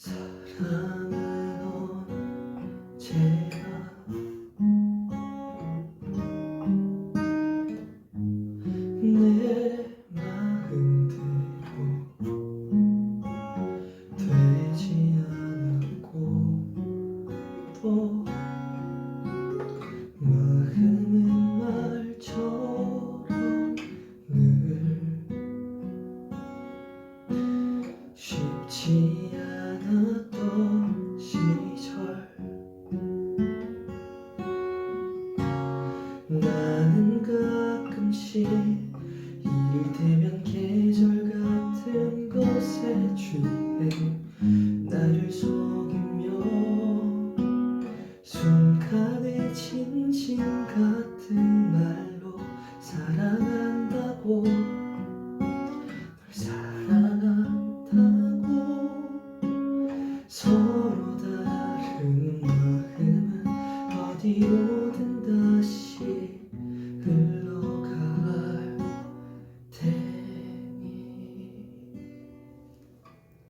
사랑은 언제나 내 마음대로 되지 않았고 또 마음은 말처럼 늘 쉽지 않았 이를테면 계절 같은 곳에 주해. 나를 속이며 순간의 진심 같은 말로 사랑한다고. 사랑한다고. 서로 다른 마음은 어디로 든다.